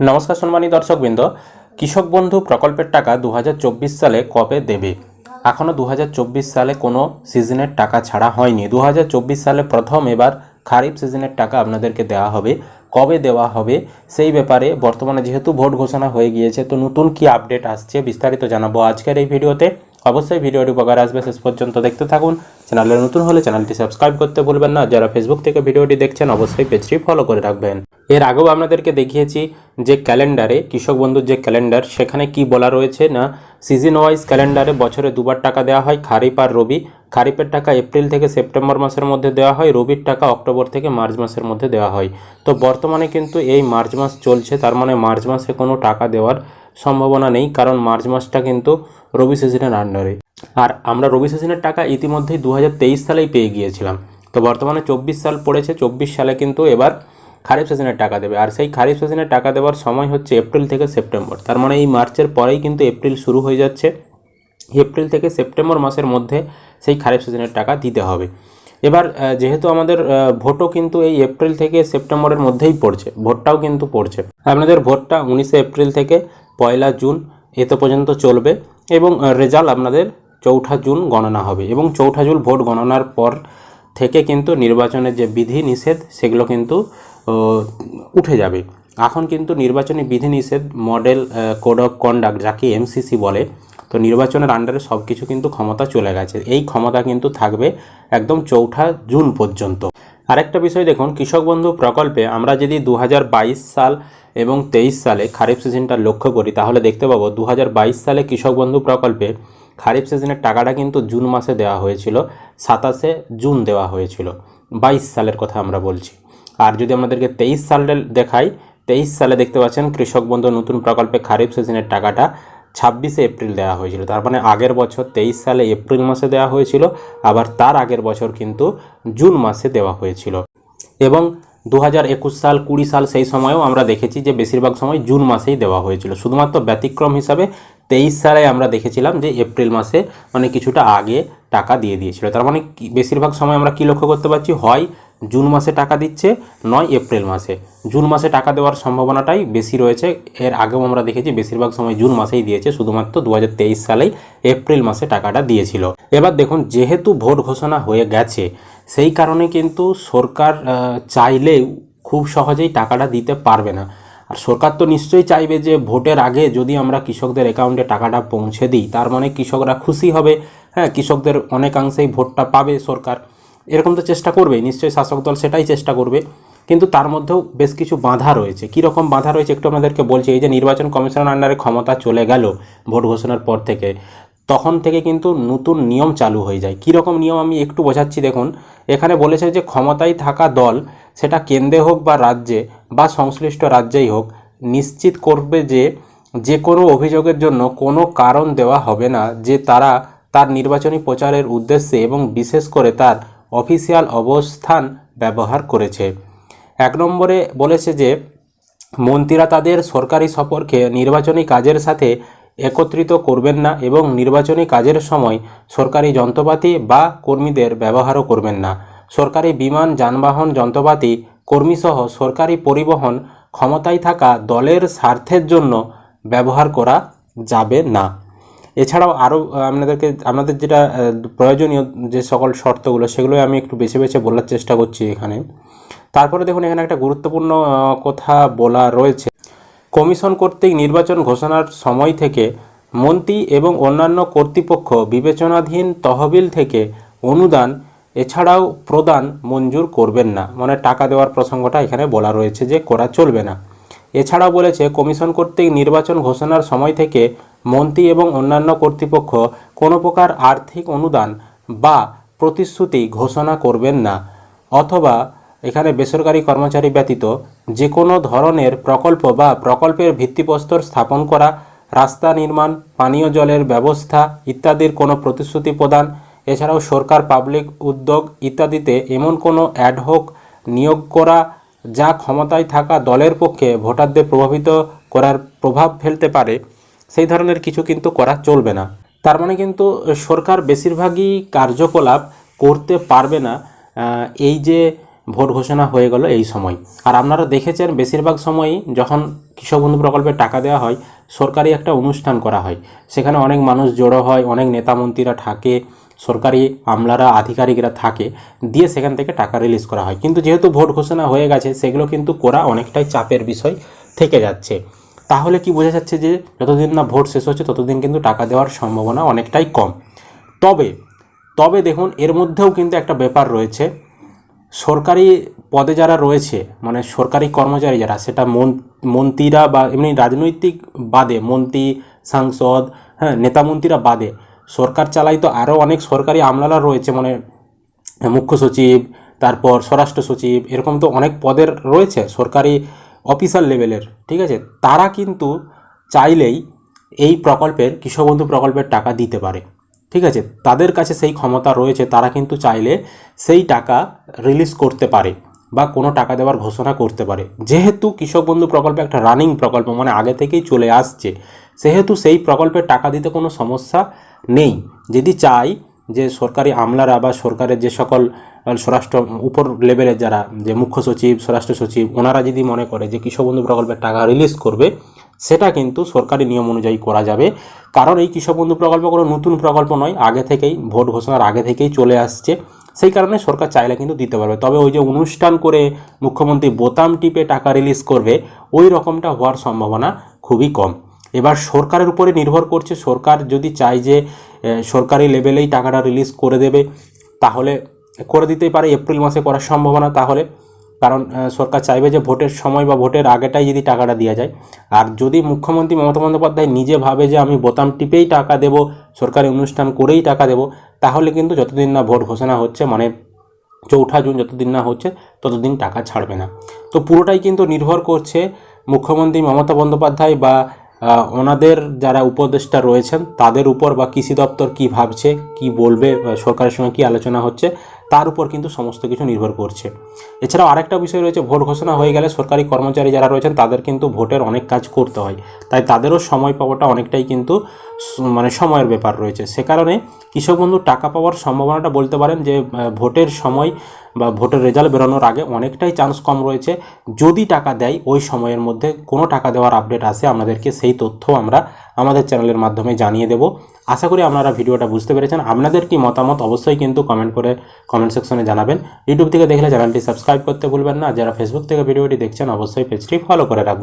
নমস্কার সম্মানী দর্শকবৃন্দ। কৃষক বন্ধু প্রকল্পের টাকা দু হাজার চব্বিশ সালে কবে দেবে? এখনও দু হাজার চব্বিশ সালে কোনো সিজনের টাকা ছাড়া হয়নি। দু হাজার চব্বিশ সালে প্রথম এবার খারিফ সিজনের টাকা আপনাদেরকে দেওয়া হবে। কবে দেওয়া হবে সেই ব্যাপারে বর্তমানে যেহেতু ভোট ঘোষণা হয়ে গিয়েছে, তো নতুন কি আপডেট আসছে বিস্তারিত জানাব আজকের এই ভিডিওতে। অবশ্যই ভিডিওটি উপকার আসবে, শেষ পর্যন্ত দেখতে থাকুন। চ্যানেলে নতুন হলে চ্যানেলটি সাবস্ক্রাইব করতে ভুলবেন না। যারা ফেসবুক থেকে ভিডিওটি দেখছেন, অবশ্যই পেজটি ফলো করে রাখবেন। এর আগেও আপনাদেরকে দেখিয়েছি যে ক্যালেন্ডারে কৃষক বন্ধুর যে ক্যালেন্ডার সেখানে কি বলা রয়েছে না? সিজন ওয়াইজ ক্যালেন্ডারে বছরে দুবার টাকা দেওয়া হয়, খারিফ আর রবি। খারিফের টাকা এপ্রিল থেকে সেপ্টেম্বর মাসের মধ্যে দেওয়া হয়, রবির টাকা অক্টোবর থেকে মার্চ মাসের মধ্যে দেওয়া হয়। তো বর্তমানে কিন্তু এই মার্চ মাস চলছে, তার মানে মার্চ মাসে কোনো টাকা দেওয়ার সম্ভাবনা নেই, কারণ মার্চ মাসটা কিন্তু রবি সিজনের আন্ডারে। আর আমরা রবি সিজনের টাকা ইতিমধ্যেই দু হাজার তেইশ সালেই পেয়ে গিয়েছিলাম। তো বর্তমানে চব্বিশ সাল পড়েছে, চব্বিশ সালে কিন্তু এবার খারিফ সিজনের টাকা দেবে। আর সেই খারিফ সিজনের টাকা দেওয়ার সময় হচ্ছে এপ্রিল থেকে সেপ্টেম্বর। তার মানে এই মার্চের পরেই কিন্তু এপ্রিল শুরু হয়ে যাচ্ছে। এপ্রিল থেকে সেপ্টেম্বর মাসের মধ্যে সেই খারিফ সিজনের টাকা দিতে হবে। এবার যেহেতু আমাদের ভোটও কিন্তু এই এপ্রিল থেকে সেপ্টেম্বরের মধ্যেই পড়ছে, ভোটটাও কিন্তু পড়ছে। আপনাদের ভোটটা উনিশে এপ্রিল থেকে পয়লা জুন এত পর্যন্ত চলবে এবং রেজাল্ট আপনাদের চৌঠা জুন গণনা হবে এবং চৌঠা জুন ভোট গণনার পর থেকে কিন্তু নির্বাচনের যে বিধি নিষেধ সেগুলো কিন্তু উঠে যাবে। এখন কিন্তু নির্বাচনী বিধিনিষেধ মডেল কোড অফ কন্ডাক্ট যাকে এমসিসি বলে, তো নির্বাচনের আন্ডারে সব কিছু কিন্তু ক্ষমতা চলে গেছে। এই ক্ষমতা কিন্তু থাকবে একদম চৌঠা জুন পর্যন্ত। আরেকটা বিষয় দেখুন, কৃষক বন্ধু প্রকল্পে আমরা যদি দু হাজার বাইশ সাল এবং তেইশ সালে খারিফ সিজনটা লক্ষ্য করি, তাহলে দেখতে পাবো দু হাজার বাইশ সালে কৃষক বন্ধু প্রকল্পে খারিফ সিজনের টাকাটা কিন্তু জুন মাসে দেওয়া হয়েছিল, সাতাশে জুন দেওয়া হয়েছিল, বাইশ সালের কথা আমরা বলছি। আর যদি আমাদেরকে তেইশ সালের দেখাই, তেইশ সালে দেখতে পাচ্ছেন কৃষক বন্ধু নতুন প্রকল্পে খারিফ সিজনের টাকাটা ছাব্বিশে এপ্রিল দেওয়া হয়েছিল। তার মানে আগের বছর তেইশ সালে এপ্রিল মাসে দেওয়া হয়েছিল, আবার তার আগের বছর কিন্তু জুন মাসে দেওয়া হয়েছিল। এবং দু হাজার একুশ সাল, কুড়ি সাল সেই সময়েও আমরা দেখেছি যে বেশিরভাগ সময় জুন মাসেই দেওয়া হয়েছিল। শুধুমাত্র ব্যতিক্রম হিসাবে তেইশ সালে আমরা দেখেছিলাম যে এপ্রিল মাসে মানে কিছুটা আগে টাকা দিয়ে দিয়েছিল। তার মানে বেশিরভাগ সময় আমরা কি লক্ষ্য করতে পারছি? হয় জুন মাসে টাকা দিচ্ছে, নয় এপ্রিল মাসে। জুন মাসে টাকা দেওয়ার সম্ভাবনাটাই বেশি রয়েছে। এর আগেও আমরা দেখেছি, বেশিরভাগ সময় জুন মাসেই দিয়েছে, শুধুমাত্র দু হাজার তেইশ সালেই এপ্রিল মাসে টাকাটা দিয়েছিল। এবার দেখুন, যেহেতু ভোট ঘোষণা হয়ে গেছে, সেই কারণে কিন্তু সরকার চাইলেও খুব সহজেই টাকাটা দিতে পারবে না। আর সরকার তো নিশ্চয়ই চাইবে যে ভোটের আগে যদি আমরা কৃষকদের অ্যাকাউন্টে টাকাটা পৌঁছে দিই, তার মানে কৃষকরা খুশি হবে। হ্যাঁ কৃষকদের অনেকাংশেই ভোটটা পাবে সরকার। এরকম তো চেষ্টা করবেই, নিশ্চয়ই শাসক দল সেটাই চেষ্টা করবে। কিন্তু তার মধ্যেও বেশ কিছু বাধা রয়েছে। কী রকম বাধা রয়েছে একটু আপনাদেরকে বলছি, এই যে নির্বাচন কমিশনের আন্ডারে ক্ষমতা চলে গেল ভোট ঘোষণার পর থেকে, তখন থেকে কিন্তু নতুন নিয়ম চালু হয়ে যায়। কী রকম নিয়ম আমি একটু বোঝাচ্ছি, দেখুন, এখানে বলেছে যে ক্ষমতায় থাকা দল সেটা কেন্দ্রে হোক বা রাজ্যে বা সংশ্লিষ্ট রাজ্যেই হোক, নিশ্চিত করবে যে যে কোনো অভিযোগের জন্য কোনো কারণ দেওয়া হবে না, যে তারা তার নির্বাচনী প্রচারের উদ্দেশ্যে এবং বিশেষ করে তার অফিসিয়াল অবস্থান ব্যবহার করেছে। এক নম্বরে বলেছে যে, মন্ত্রীরা তাদের সরকারি সফরকে নির্বাচনী কাজের সাথে একত্রিত করবেন না এবং নির্বাচনী কাজের সময় সরকারি যন্ত্রপাতি বা কর্মীদের ব্যবহারও করবেন না। সরকারি বিমান, যানবাহন, যন্ত্রপাতি, কর্মীসহ সরকারি পরিবহন ক্ষমতায় থাকা দলের স্বার্থের জন্য ব্যবহার করা যাবে না। এছাড়াও আরও আপনাদেরকে, আপনাদের যেটা প্রয়োজনীয় যে সকল শর্তগুলো, সেগুলোই আমি একটু বেছে বেছে বলার চেষ্টা করছি এখানে। তারপরে দেখুন, এখানে একটা গুরুত্বপূর্ণ কথা বলা রয়েছে। কমিশন কর্তৃক নির্বাচন ঘোষণার সময় থেকে মন্ত্রী এবং অন্যান্য কর্তৃপক্ষ বিবেচনাধীন তহবিল থেকে অনুদান এছাড়াও প্রদান মঞ্জুর করবেন না। মানে টাকা দেওয়ার প্রসঙ্গটা এখানে বলা রয়েছে যে করা চলবে না। এছাড়াও বলেছে, কমিশন কর্তৃক নির্বাচন ঘোষণার সময় থেকে মন্ত্রী এবং অন্যান্য কর্তৃপক্ষ কোনো প্রকার আর্থিক অনুদান বা প্রতিশ্রুতি ঘোষণা করবেন না, অথবা এখানে বেসরকারি কর্মচারী ব্যতীত যে কোনো ধরনের প্রকল্প বা প্রকল্পের ভিত্তিপ্রস্তর স্থাপন করা, রাস্তা নির্মাণ, পানীয় জলের ব্যবস্থা ইত্যাদির কোনো প্রতিশ্রুতি প্রদান, এছাড়াও সরকার পাবলিক উদ্যোগ ইত্যাদিতে এমন কোনো অ্যাডহোক নিয়োগ করা যা ক্ষমতায় থাকা দলের পক্ষে ভোটারদের প্রভাবিত করার প্রভাব ফেলতে পারে। সেই ধরনের কিছু কিন্তু করা চলবে না। তার মানে কিন্তু সরকার বেশিরভাগই কার্যকলাপ করতে পারবে না এই যে ভোট ঘোষণা হয়ে গেল এই সময়। আর আপনারা দেখেছেন বেশিরভাগ সময়ই যখন কৃষক বন্ধু প্রকল্পের টাকা দেওয়া হয়, সরকারি একটা অনুষ্ঠান করা হয়। সেখানে অনেক মানুষ জড়ো হয়, অনেক নেতা মন্ত্রীরা থাকে, সরকারি আমলারা, আধিকারিকরা থাকে, দিয়ে সেখান থেকে টাকা রিলিজ করা হয়। কিন্তু যেহেতু ভোট ঘোষণা হয়ে গেছে, সেগুলো কিন্তু করা অনেকটাই চাপের বিষয় থেকে যাচ্ছে। তাহলে কি বোঝা যাচ্ছে যে যতদিন না ভোট শেষ হচ্ছে, ততদিন কিন্তু টাকা দেওয়ার সম্ভাবনা অনেকটাই কম। তবে তবে দেখুন, এর মধ্যেও কিন্তু একটা ব্যাপার রয়েছে। সরকারি পদে যারা রয়েছে মানে সরকারি কর্মচারী যারা, সেটা মন- মন্ত্রীরা বা এমনি রাজনৈতিক বাদে, মন্ত্রী, সাংসদ হ্যাঁ নেতা মন্ত্রীরা বাদে, সরকার চালাই তো আরও অনেক সরকারি আমলারা রয়েছে মানে মুখ্য সচিব, তারপর স্বরাষ্ট্র সচিব, এরকম তো অনেক পদের রয়েছে, সরকারি অফিসার লেভেলের ঠিক আছে? তারা কিন্তু চাইলেই এই প্রকল্পের কৃষক বন্ধু প্রকল্পের টাকা দিতে পারে, ঠিক আছে? তাদের কাছে সেই ক্ষমতা রয়েছে, তারা কিন্তু চাইলে সেই টাকা রিলিজ করতে পারে বা কোনো টাকা দেওয়ার ঘোষণা করতে পারে। যেহেতু কৃষক বন্ধু প্রকল্প একটা রানিং প্রকল্প মানে আগে থেকেই চলে আসছে, সেহেতু সেই প্রকল্পের টাকা দিতে কোনো সমস্যা নেই। যদি চাই যে সরকারি আমলারা বা সরকারের যে সকল স্বরাষ্ট্র উপর লেভেলের যারা যে মুখ্য সচিব, স্বরাষ্ট্র সচিব, ওনারা যদি মনে করে যে কৃষক বন্ধু প্রকল্পের টাকা রিলিজ করবে, সেটা কিন্তু সরকারি নিয়ম অনুযায়ী করা যাবে। কারণ এই কৃষক বন্ধু প্রকল্প কোনো নতুন প্রকল্প নয়, আগে থেকেই, ভোট ঘোষণার আগে থেকেই চলে আসছে। সেই কারণে সরকার চাইলে কিন্তু দিতে পারবে। তবে ওই যে অনুষ্ঠান করে মুখ্যমন্ত্রী বোতাম টিপে টাকা রিলিজ করবে, ওই রকমটা হওয়ার সম্ভাবনা খুবই কম। এবার সরকারের উপরে নির্ভর করছে। সরকার যদি চায় যে সরকারি লেভেলেই টাকাটা রিলিজ করে দেবে, তাহলে করে দিতেই পারে, এপ্রিল মাসে করার সম্ভাবনা তাহলে। কারণ সরকার চাইবে যে ভোটের সময় বা ভোটের আগেটাই যদি টাকাটা দেওয়া যায়। আর যদি মুখ্যমন্ত্রী মমতা বন্দ্যোপাধ্যায় নিজে ভাবে যে আমি বোতাম টিপেই টাকা দেব, সরকারি অনুষ্ঠান করেই টাকা দেব, তাহলে কিন্তু যতদিন না ভোট ঘোষণা হচ্ছে মানে চৌঠা জুন যতদিন না হচ্ছে, ততদিন টাকা ছাড়বে না। তো পুরোটাই কিন্তু নির্ভর করছে মুখ্যমন্ত্রী মমতা বন্দ্যোপাধ্যায় বা ওনাদের যারা উপদেষ্টা রয়েছেন, তাদের উপর বা কৃষি দপ্তর কি ভাবছে, কি বলবে সরকারের সঙ্গে কি আলোচনা হচ্ছে তার উপর কিন্তু সমস্ত কিছু নির্ভর করছে। এছাড়াও আরেকটা বিষয় রয়েছে, ভোট ঘোষণা হয়ে গেলে সরকারি কর্মচারী যারা রয়েছেন, তাদের কিন্তু ভোটের অনেক কাজ করতে হয়। তাই তাদেরও সময় পাওয়াটা অনেকটাই কিন্তু মানে সময়ের ব্যাপার রয়েছে। সে কারণে কৃষক বন্ধু টাকা পাওয়ার সম্ভাবনাটা বলতে পারেন যে ভোটের সময় বা ভোটের রেজাল্ট বেরোনোর আগে অনেকটাই চান্স কম রয়েছে। যদি টাকা দেয়, ওই সময়ের মধ্যে কোনো টাকা দেওয়ার আপডেট আসে, আপনাদেরকে সেই তথ্য আমরা আমাদের চ্যানেলের মাধ্যমে জানিয়ে দেব। আশা করি আপনারা ভিডিওটা বুঝতে পেরেছেন। আপনাদের কি মতামত অবশ্যই কিন্তু কমেন্ট করে কমেন্ট সেকশনে জানাবেন। ইউটিউব থেকে দেখলে চ্যানেলটি সাবস্ক্রাইব করতে ভুলবেন না। যারা ফেসবুক থেকে ভিডিওটি দেখছেন, অবশ্যই পেজটি ফলো করে রাখবেন।